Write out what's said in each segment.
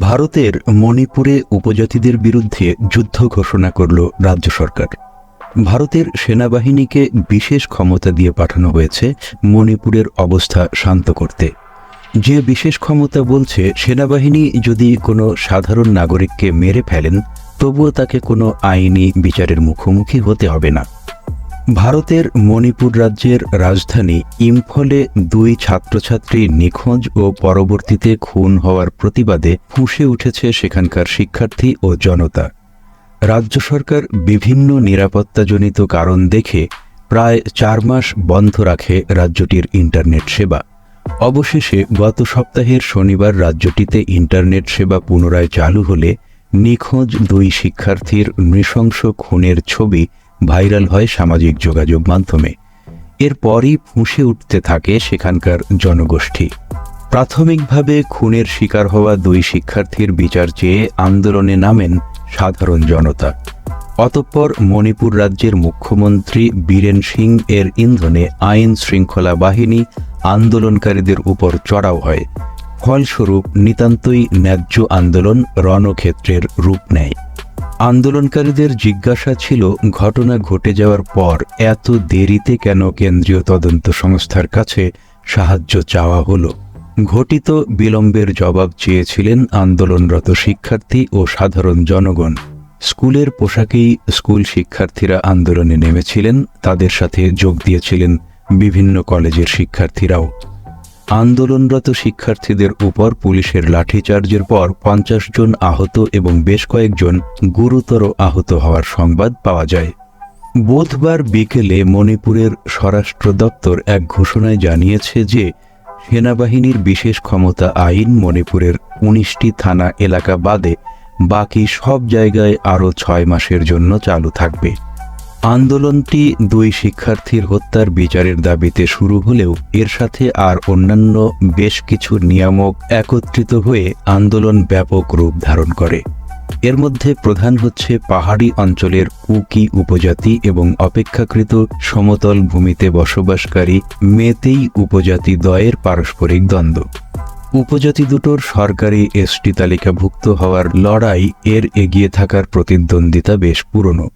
ভারতের মণিপুরে উপজাতিদের বিরুদ্ধে যুদ্ধ ঘোষণা করল রাজ্য সরকার। ভারতের সেনাবাহিনীকে বিশেষ ক্ষমতা দিয়ে পাঠানো হয়েছে মণিপুরের অবস্থা শান্ত করতে। যে বিশেষ ক্ষমতা বলছে, সেনাবাহিনী যদি কোনো সাধারণ নাগরিককে মেরে ফেলেন, তবুও তাকে কোনো আইনি বিচারের মুখোমুখি হতে হবে না। ভারতের মণিপুর রাজ্যের রাজধানী ইম্ফলে দুই ছাত্রছাত্রী নিখোঁজ ও পরবর্তীতে খুন হওয়ার প্রতিবাদে ফুঁসে উঠেছে সেখানকার শিক্ষার্থী ও জনতা। রাজ্য সরকার বিভিন্ন নিরাপত্তাজনিত কারণ দেখে প্রায় চার মাস বন্ধ রাখে রাজ্যটির ইন্টারনেট সেবা। অবশেষে গত সপ্তাহের শনিবার রাজ্যটিতে ইন্টারনেট সেবা পুনরায় চালু হলে নিখোঁজ দুই শিক্ষার্থীর নৃশংস খুনের ছবি ভাইরাল হয় সামাজিক যোগাযোগ মাধ্যমে। এরপরই ফুঁসে উঠতে থাকে সেখানকার জনগোষ্ঠী। প্রাথমিকভাবে খুনের শিকার হওয়া দুই শিক্ষার্থীর বিচার চেয়ে আন্দোলনে নামেন সাধারণ জনতা। অতঃপর মণিপুর রাজ্যের মুখ্যমন্ত্রী বীরেন সিং এর ইন্ধনে আইন শৃঙ্খলা বাহিনী আন্দোলনকারীদের উপর চড়াও হয়। ফলস্বরূপ নিতান্তই ন্যায্য আন্দোলন রণক্ষেত্রের রূপ নেয়। আন্দোলনকারীদের জিজ্ঞাসা ছিল, ঘটনা ঘটে যাওয়ার পর এত দেরিতে কেন কেন্দ্রীয় তদন্ত সংস্থার কাছে সাহায্য চাওয়া হলো? ঘটিত বিলম্বের জবাব চেয়েছিলেন আন্দোলনরত শিক্ষার্থী ও সাধারণ জনগণ। স্কুলের পোশাকেই স্কুল শিক্ষার্থীরা আন্দোলনে নেমেছিলেন, তাদের সাথে যোগ দিয়েছিলেন বিভিন্ন কলেজের শিক্ষার্থীরাও। আন্দোলনরত শিক্ষার্থীদের উপর পুলিশের লাঠিচার্জের পর পঞ্চাশ জন আহত এবং বেশ কয়েকজন গুরুতর আহত হওয়ার সংবাদ পাওয়া যায়। বুধবার বিকেলে মণিপুরের স্বরাষ্ট্র দপ্তর এক ঘোষণায় জানিয়েছে যে, সেনাবাহিনীর বিশেষ ক্ষমতা আইন মণিপুরের উনিশটি থানা এলাকা বাদে বাকি সব জায়গায় আরও ছয় মাসের জন্য চালু থাকবে। আন্দোলনটি দুই শিক্ষার্থীর হত্যার বিচারের দাবিতে শুরু হলেও এর সাথে আর অন্যান্য বেশ কিছু নিয়ামক একত্রিত হয়ে আন্দোলন ব্যাপক রূপ ধারণ করে। এর মধ্যে প্রধান হচ্ছে পাহাড়ি অঞ্চলের কুকি উপজাতি এবং অপেক্ষাকৃত সমতল ভূমিতে বসবাসকারী মেতেই উপজাতি দ্বয়ের পারস্পরিক দ্বন্দ্ব। উপজাতি দুটোর সরকারি এসটি তালিকাভুক্ত হওয়ার লড়াই এর এগিয়ে থাকার প্রতিদ্বন্দ্বিতা বেশ পুরনো।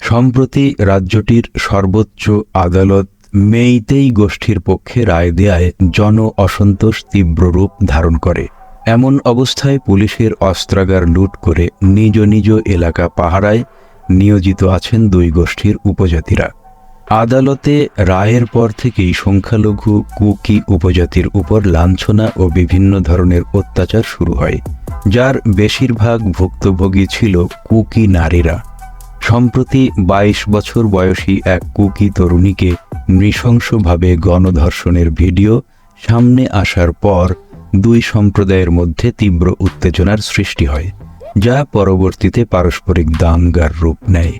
সম্প্রতি রাজ্যটির সর্বোচ্চ আদালত মেইতেই গোষ্ঠীর পক্ষে রায় দেয়ায় জন অসন্তোষ তীব্র রূপ ধারণ করে। এমন অবস্থায় পুলিশের অস্ত্রাগার লুট করে নিজ নিজ এলাকা পাহারায় নিয়োজিত আছেন দুই গোষ্ঠীর উপজাতিরা। আদালতে রায়ের পর থেকেই সংখ্যালঘু, কুকি উপজাতির উপর লাঞ্ছনা ও বিভিন্ন ধরনের অত্যাচার শুরু হয়, যার বেশিরভাগ ভুক্তভোগী ছিল কুকি নারীরা। সম্প্রতি ২২ বছর বয়সী এক কুকি তরুণীকে নৃশংসভাবে গণধর্ষণের ভিডিও সামনে আসার পর দুই সম্প্রদায়ের মধ্যে তীব্র উত্তেজনার সৃষ্টি হয়, যা পরবর্তীতে পারস্পরিক দাঙ্গার রূপ নেয়।